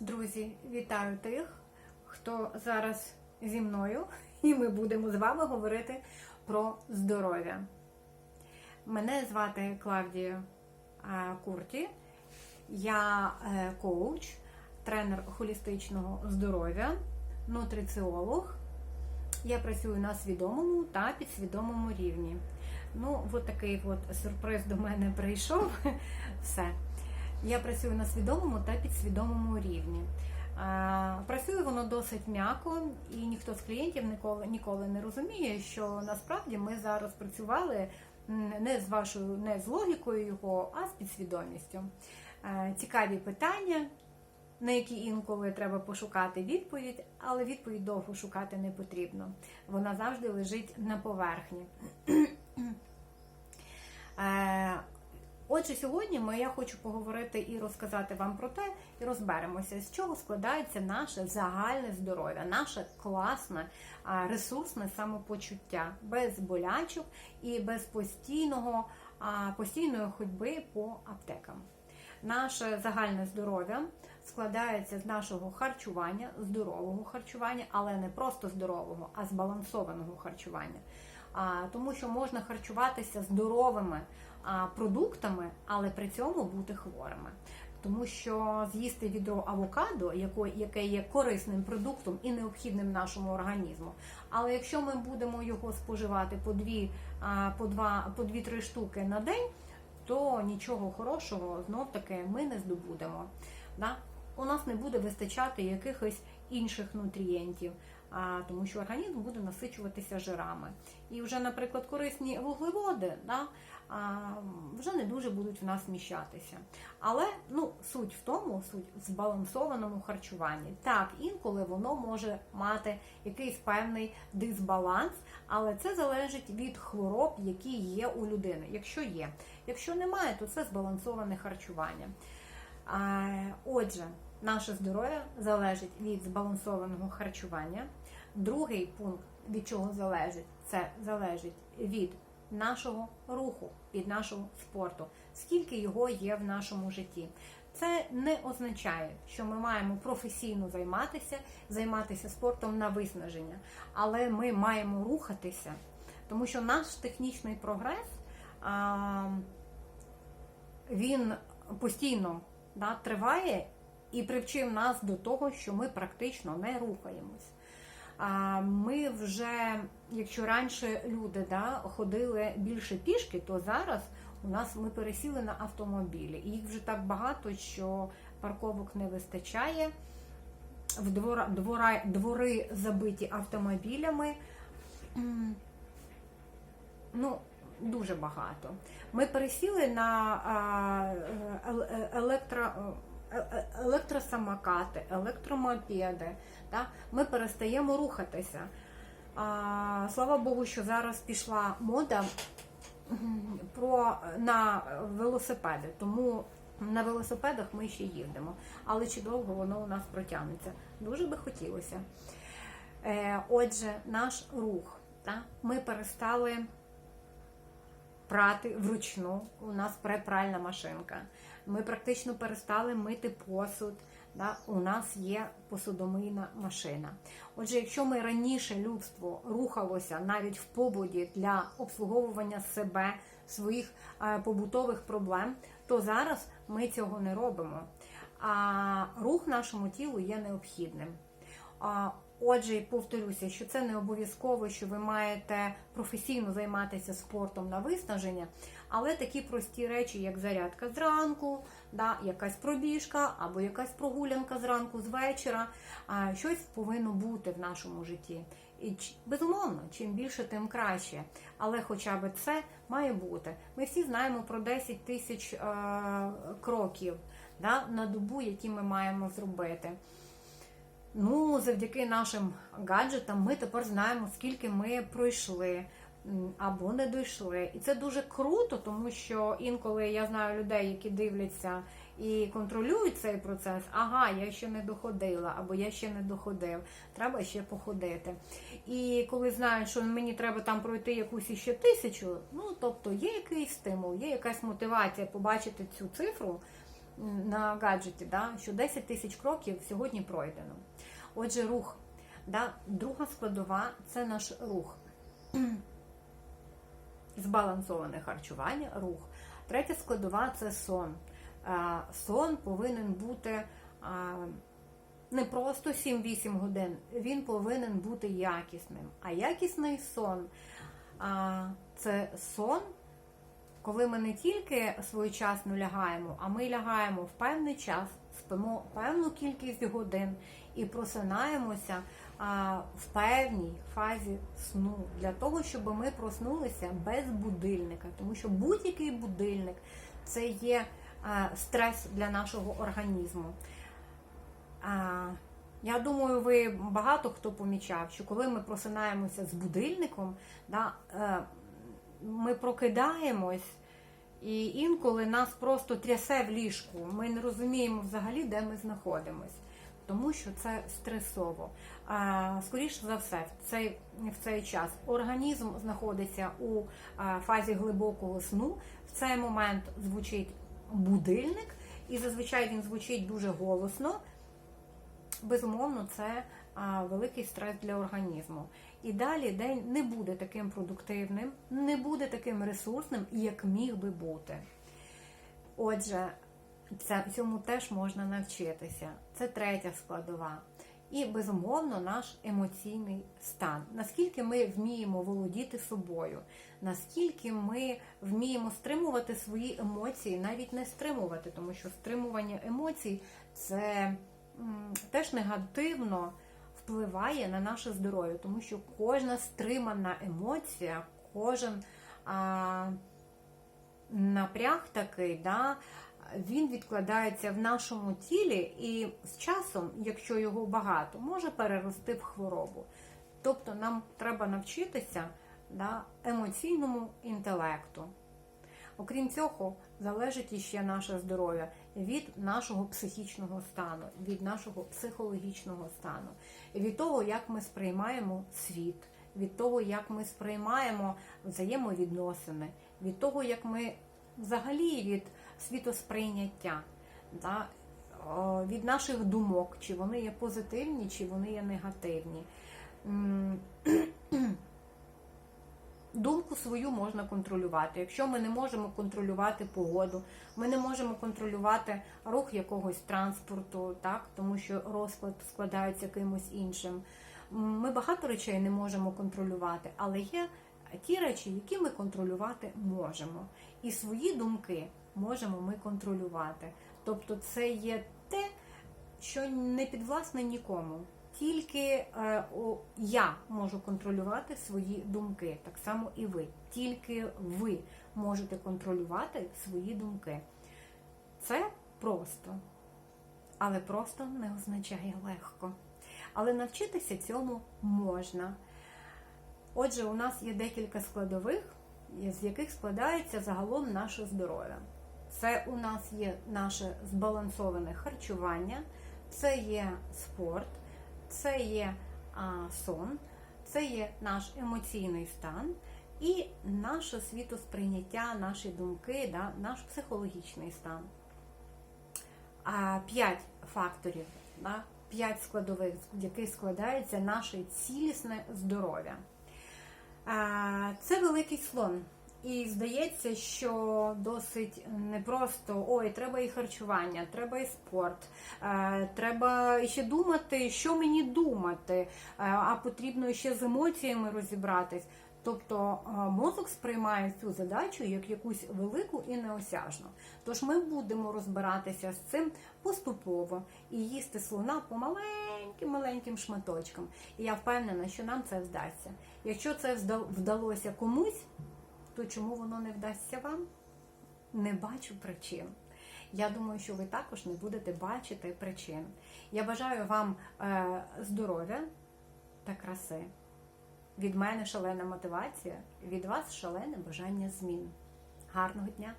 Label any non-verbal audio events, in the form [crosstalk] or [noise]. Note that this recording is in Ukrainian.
Друзі, вітаю тих, хто зараз зі мною, і ми будемо з вами говорити про здоров'я. Мене звати Клавдія Курті, я е, коуч, тренер холістичного здоров'я, нутриціолог. Я працюю на свідомому та підсвідомому рівні. Ну, от такий от сюрприз до мене прийшов. [laughs] Все. Я працюю на свідомому та підсвідомому рівні. Працює воно досить м'яко, і ніхто з клієнтів ніколи ніколи не розуміє, що насправді ми зараз працювали не з вашою, не з логікою його, а з підсвідомістю. Цікаві питання, на які інколи треба пошукати відповідь, але відповідь довго шукати не потрібно. Вона завжди лежить на поверхні. Е, Отже, сьогодні ми, я хочу поговорити і розказати вам про те, і розберемося, з чого складається наше загальне здоров'я, наше класне, ресурсне самопочуття без болячок і без постійного, постійної ходьби по аптекам. Наше загальне здоров'я складається з нашого харчування, здорового харчування, але не просто здорового, а збалансованого харчування. Тому що можна харчуватися здоровими продуктами, але при цьому бути хворими. Тому що з'їсти відро авокадо, яке є корисним продуктом і необхідним нашому організму. Але якщо ми будемо його споживати по дві, по два, по дві-три штуки на день, то нічого хорошого знов таки ми не здобудемо. У нас не буде вистачати якихось інших нутрієнтів, а, тому що організм буде насичуватися жирами. І вже, наприклад, корисні вуглеводи да, а, вже не дуже будуть в нас вміщатися. Але ну, суть в тому, суть в збалансованому харчуванні. Так, інколи воно може мати якийсь певний дисбаланс, але це залежить від хвороб, які є у людини. Якщо є, якщо немає, то це збалансоване харчування. А, Отже, наше здоров'я залежить від збалансованого харчування. Другий пункт, від чого залежить, це залежить від нашого руху, від нашого спорту, скільки його є в нашому житті. Це не означає, що ми маємо професійно займатися, займатися спортом на виснаження, але ми маємо рухатися, тому що наш технічний прогрес він постійно да, триває і привчив нас до того, що ми практично не рухаємось. А ми вже, якщо раніше люди да, ходили більше пішки, то зараз у нас ми пересіли на автомобілі. І їх вже так багато, що парковок не вистачає. В двора, двора, двори забиті автомобілями. Ну, дуже багато. Ми пересіли на е- електро, е- е- електросамокати, електромопеди. Да? Ми перестаємо рухатися. А, слава Богу, що зараз пішла мода про, на велосипеди. Тому на велосипедах ми ще їздимо. Але чи довго воно у нас протягнеться? Дуже би хотілося. Е, отже, наш рух. Ми перестали прати вручну. У нас препральна машинка. Ми практично перестали мити посуд. Да? У нас є посудомийна машина. Отже, якщо ми раніше людство рухалося навіть в побуді для обслуговування себе, своїх е, побутових проблем, то зараз ми цього не робимо. А рух нашому тілу є необхідним. Отже, повторюся, що це не обов'язково, що ви маєте професійно займатися спортом на виснаження, але такі прості речі, як зарядка зранку, да, якась пробіжка або якась прогулянка зранку з вечора, щось повинно бути в нашому житті. І безумовно, чим більше, тим краще. Але хоча б це має бути. Ми всі знаємо про 10 тисяч е, кроків да, на добу, які ми маємо зробити. Ну, завдяки нашим гаджетам ми тепер знаємо, скільки ми пройшли або не дійшли. І це дуже круто, тому що інколи я знаю людей, які дивляться і контролюють цей процес. Ага, я ще не доходила, або я ще не доходив, треба ще походити. І коли знають, що мені треба там пройти якусь іще тисячу, ну тобто є якийсь стимул, є якась мотивація побачити цю цифру на гаджеті, да, що 10 тисяч кроків сьогодні пройдено. Отже, рух. Да, Друга складова це наш рух. [clears throat] Збалансоване харчування, рух. Третя складова це сон. Сон повинен бути не просто 7-8 годин, він повинен бути якісним. А якісний сон це сон, коли ми не тільки своєчасно лягаємо, а ми лягаємо в певний час, спимо певну кількість годин і просинаємося в певній фазі сну для того, щоб ми проснулися без будильника, тому що будь-який будильник це є стрес для нашого організму. Я думаю, ви багато хто помічав, що коли ми просинаємося з будильником, да, е, ми прокидаємось, і інколи нас просто трясе в ліжку. Ми не розуміємо взагалі, де ми знаходимось, тому що це стресово. А, скоріше за все, в цей, в цей час організм знаходиться у фазі глибокого сну. В цей момент звучить будильник, і зазвичай він звучить дуже голосно. Безумовно, це великий стрес для організму. І далі день не буде таким продуктивним, не буде таким ресурсним, як міг би бути. Отже, цьому теж можна навчитися. Це третя складова. І, безумовно, наш емоційний стан. Наскільки ми вміємо володіти собою, наскільки ми вміємо стримувати свої емоції, навіть не стримувати, тому що стримування емоцій це м, теж негативно впливає на наше здоров'я, тому що кожна стримана емоція, кожен а, напряг такий, да, він відкладається в нашому тілі і з часом, якщо його багато, може перерости в хворобу. Тобто нам треба навчитися да, емоційному інтелекту. Окрім цього, залежить іще наше здоров'я від нашого психічного стану, від нашого психологічного стану, від того, як ми сприймаємо світ, від того, як ми сприймаємо взаємовідносини, від того, як ми взагалі від світосприйняття, від наших думок, чи вони є позитивні, чи вони є негативні. М, Думку свою можна контролювати. Якщо ми не можемо контролювати погоду, ми не можемо контролювати рух якогось транспорту, так, тому що розклад складається кимось іншим. Ми багато речей не можемо контролювати, але є ті речі, які ми контролювати можемо. І свої думки можемо ми контролювати. Тобто, це є те, що не підвласне нікому. Тільки е, я можу контролювати свої думки, так само і ви. Тільки ви можете контролювати свої думки. Це просто, але просто не означає легко. Але навчитися цьому можна. Отже, у нас є декілька складових, з яких складається загалом наше здоров'я. Це у нас є наше збалансоване харчування, це є спорт це є а, сон, це є наш емоційний стан і наше світосприйняття, наші думки, да, наш психологічний стан. А, П'ять факторів, да, п'ять складових, з яких складається наше цілісне здоров'я. Це великий слон. І здається, що досить непросто ой, треба і харчування, треба і спорт, е, треба ще думати, що мені думати, е, а потрібно ще з емоціями розібратись. Тобто е, мозок сприймає цю задачу як якусь велику і неосяжну. Тож ми будемо розбиратися з цим поступово і їсти слона по маленьким маленьким шматочкам. І я впевнена, що нам це вдасться. Якщо це вдалося комусь то чому воно не вдасться вам? Не бачу причин. Я думаю, що ви також не будете бачити причин. Я бажаю вам е, здоров'я та краси. Від мене шалена мотивація, від вас шалене бажання змін. Гарного дня!